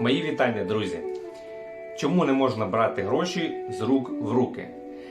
Мої вітання, друзі. Чому не можна брати гроші з рук в руки?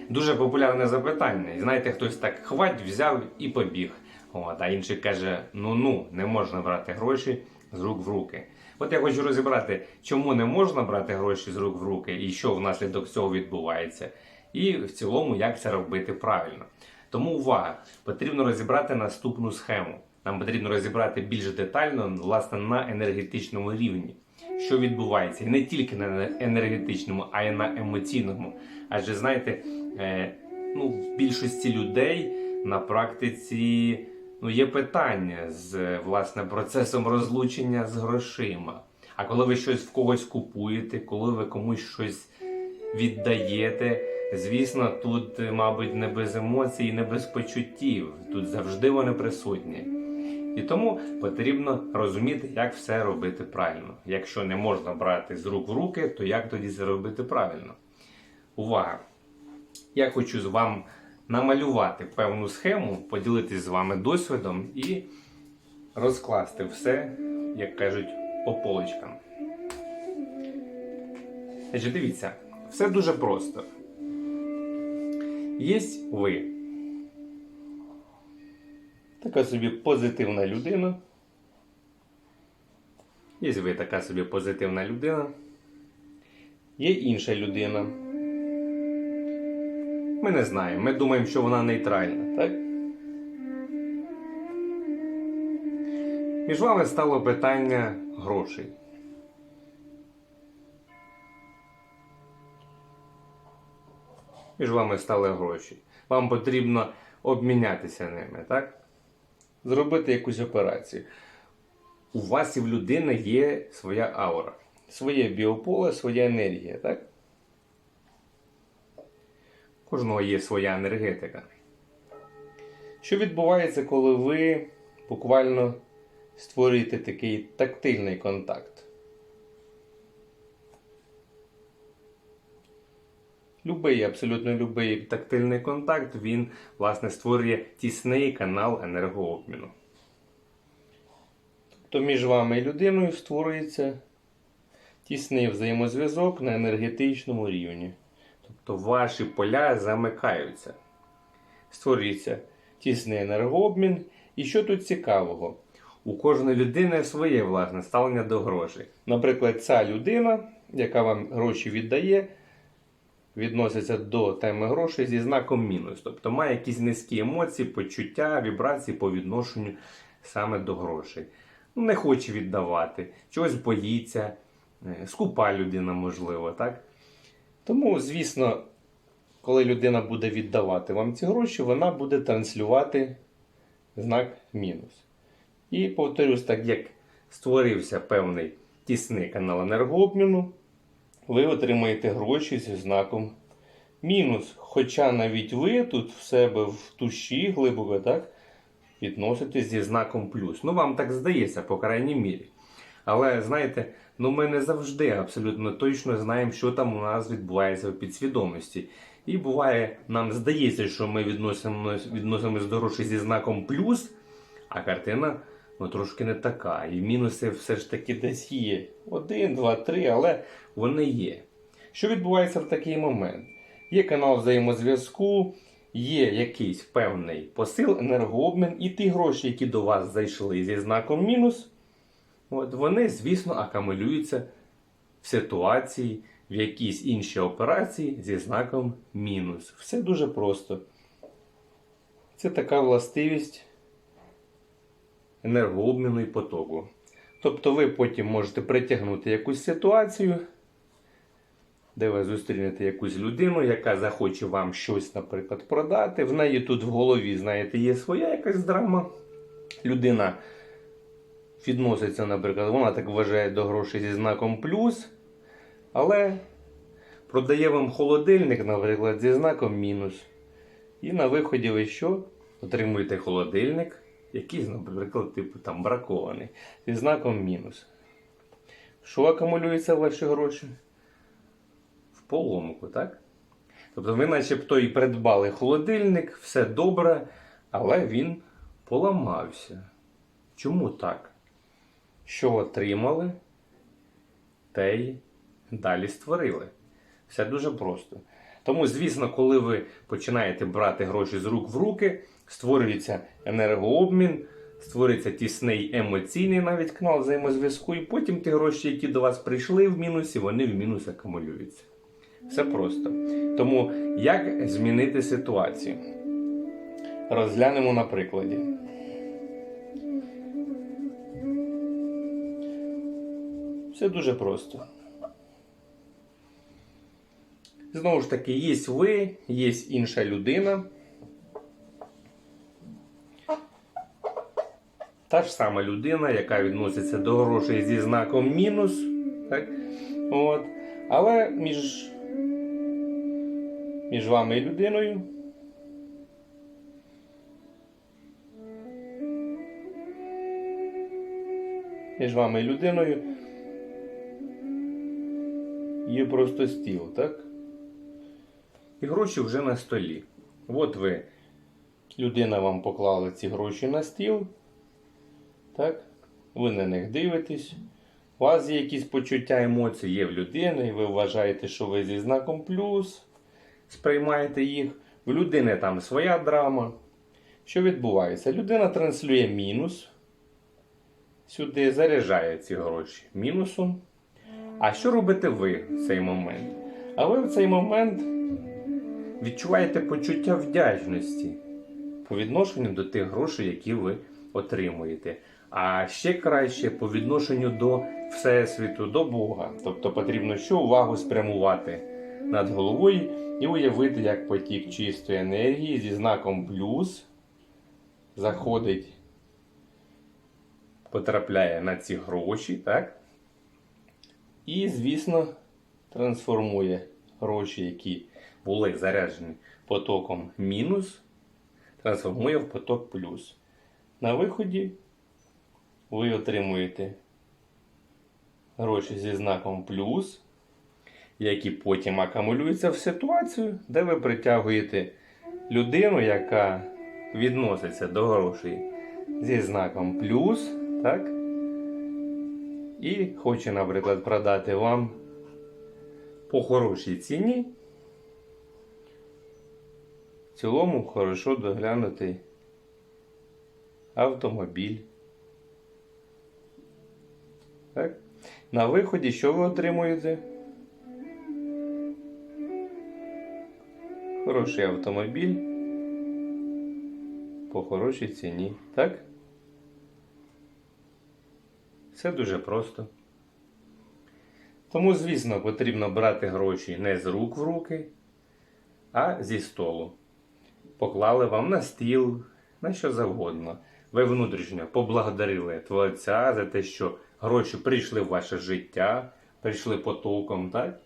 Дуже популярне запитання. Знаєте, хтось так хвать, взяв і побіг. От, а інший каже: ну ну, не можна брати гроші з рук в руки. От я хочу розібрати, чому не можна брати гроші з рук в руки і що внаслідок цього відбувається. І в цілому, як це робити правильно. Тому увага! Потрібно розібрати наступну схему. Нам потрібно розібрати більш детально, власне, на енергетичному рівні, що відбувається, і не тільки на енергетичному, а й на емоційному. Адже знаєте, е, ну, в більшості людей на практиці ну, є питання з власне процесом розлучення з грошима. А коли ви щось в когось купуєте, коли ви комусь щось віддаєте, звісно, тут, мабуть, не без емоцій, не без почуттів. Тут завжди вони присутні. І тому потрібно розуміти, як все робити правильно. Якщо не можна брати з рук в руки, то як тоді це робити правильно? Увага! Я хочу з вам намалювати певну схему, поділитися з вами досвідом і розкласти все, як кажуть, по полочкам. Значить, дивіться, все дуже просто. Є ви. Така собі позитивна людина. Є ви така собі позитивна людина. Є інша людина. Ми не знаємо. Ми думаємо, що вона нейтральна, так? Між вами стало питання грошей. Між вами стали гроші. Вам потрібно обмінятися ними, так? Зробити якусь операцію. У вас і в людини є своя аура, своє біополе, своя енергія, так? У Кожного є своя енергетика. Що відбувається, коли ви буквально створюєте такий тактильний контакт? Любий, абсолютно любий тактильний контакт, він, власне, створює тісний канал енергообміну. Тобто між вами і людиною створюється тісний взаємозв'язок на енергетичному рівні. Тобто ваші поля замикаються. Створюється тісний енергообмін. І що тут цікавого? У кожної людини своє власне ставлення до грошей. Наприклад, ця людина, яка вам гроші віддає, відноситься до теми грошей зі знаком мінус. Тобто має якісь низькі емоції, почуття, вібрації по відношенню саме до грошей. Ну, Не хоче віддавати, чогось боїться, е, скупа людина, можливо, так? Тому, звісно, коли людина буде віддавати вам ці гроші, вона буде транслювати знак мінус. І повторюсь, так як створився певний тісний канал енергообміну, ви отримаєте гроші зі знаком мінус. Хоча навіть ви тут в себе в душі глибоко так, відноситесь зі знаком плюс. Ну, вам так здається, по крайній мірі. Але знаєте, ну ми не завжди абсолютно точно знаємо, що там у нас відбувається в підсвідомості. І буває, нам здається, що ми відносимося відносимось до грошей зі знаком плюс, а картина ну, трошки не така. І мінуси все ж таки десь є. Один, два, три, але вони є. Що відбувається в такий момент? Є канал взаємозв'язку, є якийсь певний посил, енергообмін, і ті гроші, які до вас зайшли зі знаком мінус, от вони, звісно, акумулюються в ситуації, в якійсь іншій операції зі знаком мінус. Все дуже просто. Це така властивість енергообміну і потоку. Тобто ви потім можете притягнути якусь ситуацію, де ви зустрінете якусь людину, яка захоче вам щось, наприклад, продати. В неї тут в голові, знаєте, є своя якась драма. Людина відноситься, наприклад, вона так вважає до грошей зі знаком плюс, але продає вам холодильник, наприклад, зі знаком мінус. І на виході ви що? Отримуєте холодильник, який, наприклад, типу там бракований, зі знаком мінус. Що акумулюється ваші гроші? В поломку, так? Тобто ви начебто і придбали холодильник, все добре, але він поламався. Чому так? Що отримали? те й далі створили. Все дуже просто. Тому, звісно, коли ви починаєте брати гроші з рук в руки, створюється енергообмін, створюється тісний емоційний навіть канал взаємозв'язку, і потім ті гроші, які до вас прийшли в мінусі, вони в мінус акумулюються. Все просто. Тому як змінити ситуацію? Розглянемо на прикладі. Все дуже просто. Знову ж таки, є ви, є інша людина. Та ж сама людина, яка відноситься до грошей зі знаком мінус. Так? От. Але між, між вами і людиною. Між вами і людиною є просто стіл, так? І гроші вже на столі. От ви, людина вам поклала ці гроші на стіл. Так? Ви на них дивитесь. У вас є якісь почуття емоцій, є в людини, і ви вважаєте, що ви зі знаком плюс сприймаєте їх. В людини там своя драма. Що відбувається? Людина транслює мінус. Сюди заряджає ці гроші мінусом. А що робите ви в цей момент? А ви в цей момент відчуваєте почуття вдячності по відношенню до тих грошей, які ви отримуєте. А ще краще по відношенню до Всесвіту, до Бога. Тобто потрібно що увагу спрямувати над головою і уявити, як потік чистої енергії зі знаком плюс заходить, потрапляє на ці гроші, так? І, звісно, трансформує гроші, які були заряджені потоком мінус, трансформує в поток плюс. На виході ви отримуєте гроші зі знаком плюс, які потім акумулюються в ситуацію, де ви притягуєте людину, яка відноситься до грошей зі знаком плюс, так? І хоче, наприклад, продати вам по хорошій ціні. В цілому хорошо доглянутий автомобіль. Так? На виході що ви отримуєте? Хороший автомобіль по хорошій ціні. Так? Все дуже просто. Тому, звісно, потрібно брати гроші не з рук в руки, а зі столу. Поклали вам на стіл, на що завгодно. Ви внутрішньо поблагодарили Творця за те, що гроші прийшли в ваше життя, прийшли потоком, так?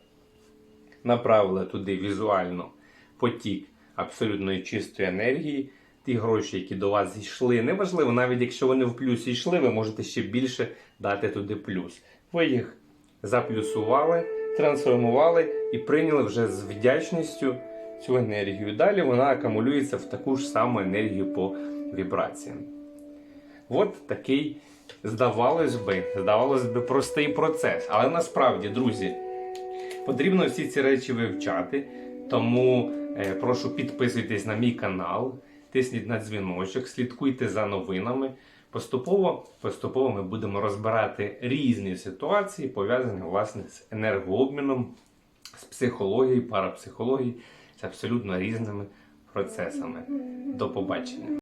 Направили туди візуально потік абсолютної чистої енергії. Ті гроші, які до вас зійшли, неважливо, навіть якщо вони в плюсі йшли, ви можете ще більше дати туди плюс. Ви їх заплюсували, трансформували і прийняли вже з вдячністю цю енергію. Далі вона акумулюється в таку ж саму енергію по вібраціям. От такий, здавалось би, здавалось би, простий процес. Але насправді, друзі, потрібно всі ці речі вивчати. Тому е, прошу підписуйтесь на мій канал, тисніть на дзвіночок, слідкуйте за новинами. Поступово, поступово ми будемо розбирати різні ситуації, пов'язані власне з енергообміном, з психологією, парапсихологією, з абсолютно різними процесами. До побачення!